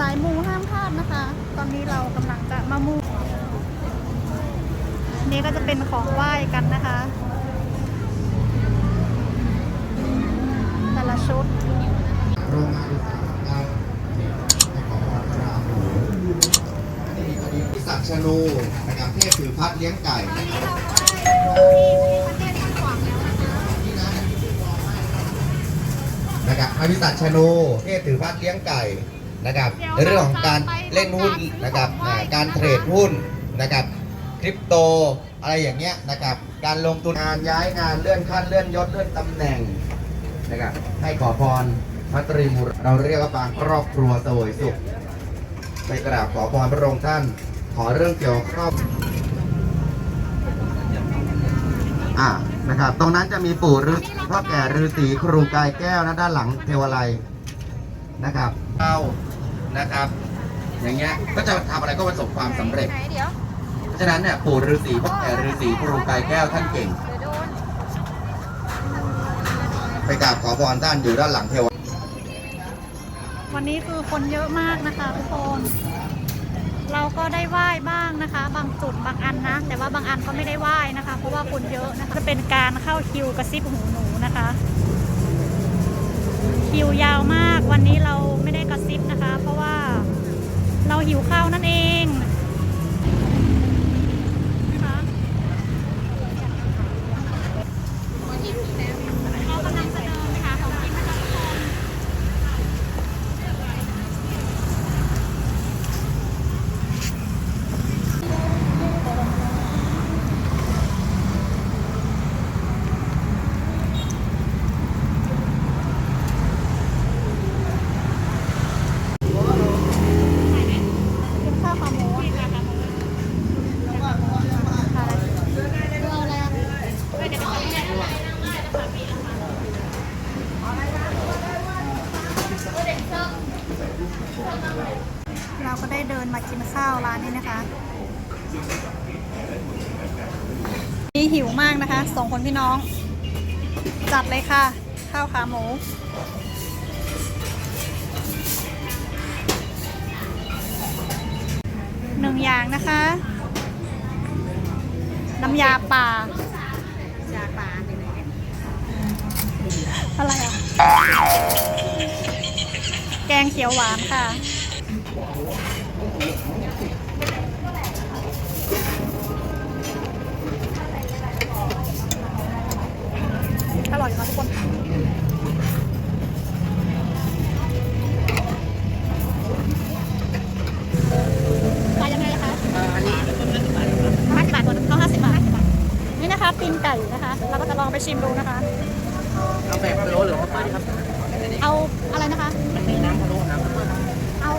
สายมูห้ามพลาดนะคะ ตอนนี้เรากำลังจะมามู นี่ก็จะเป็นของไหว้กันนะคะ แต่ละชุดโรงงานอุตสาหกรรมให้ขอพรพระราหูนี่อดีตศักชนูนะครับเทพถือพัดเลี้ยงไก่นะครับนะครับอภิศักดิ์ชนูเทพถือพัดเลี้ยงไก่ นะครับในเรื่องของการเล่นหุ้นนะครับอ่าการเทรดหุ้นนะครับคริปโตอะไรอย่างเงี้ยนะครับการลงทุนงานย้ายงานเลื่อนขั้นเลื่อนยศเลื่อนตำแหน่งนะครับให้ขอพรพระตรีมุรเราเรียกว่าปางครอบครัวเสวยสุขไปกราบขอพรพระองค์ท่าน ขอเรื่องเกี่ยวกับครอบอ่านะครับตรงนั้นจะมีปู่ฤาษีพ่อแก่ฤาษีครูกายแก้วนะด้านหลังเทวไลยนะครับ เข้านะครับ อย่างเงี้ยก็จะทำอะไรก็ประสบความสำเร็จไหนเดี๋ยวเพราะฉะนั้นเนี่ยปู่ฤาษีพ่อแก่ฤาษีครูกายแก้วท่านเก่งเดี๋ยวโดนไปกราบขอพรท่านอยู่ด้านหลังเทววันนี้คือคนเยอะมากนะคะทุกคนเราก็ได้ไหว้บ้างนะคะ บางจุดบางอันนะ แต่ว่าบางอันก็ไม่ได้ไหว้นะคะ เพราะว่าคนเยอะนะคะจะเป็นการเข้าคิวกระซิบหูหนูนะคะ คิวยาวมากวันนี้เราไม่ได้กระซิบนะคะ เพราะว่าเราหิวข้าวนั่นเองนะคะเรากำลังจะเดินไปหาของกินนะคะทุกคน กินข้าวขาหมูอะค่ะขาหมูเอาอะไรอะ เราก็ได้เดินมากินข้าวร้านนี้นะคะนี่หิวมากนะคะสองคนพี่น้อง จัดเลยค่ะ ข้าวขาหมูหนึ่งอย่างนะคะ น้ำยาป่ายาป่าอะไรอะ แกงเขียวหวานค่ะ อร่ยค่ะทุกคนขายยังไงล่ะคะอันนี้ห้าสิบบาทตัวเขาห้าสิบบาท นี่นะคะตีนไก่นะคะ เราก็จะลองไปชิมดูนะคะ เอาแบบพะโล้หรือข้าวปั้นครับ เอาอะไรนะคะ มันมีน้ำพะโล้น้ำเอา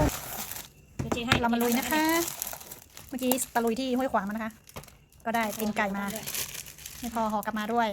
เดี๋ยวจีให้เรามาลุยนะคะ เมื่อกี้ตะลุยที่ห้วยขวางมานะคะ ก็ได้ตีนไก่มา ไม่พอห่อกลับมาด้วย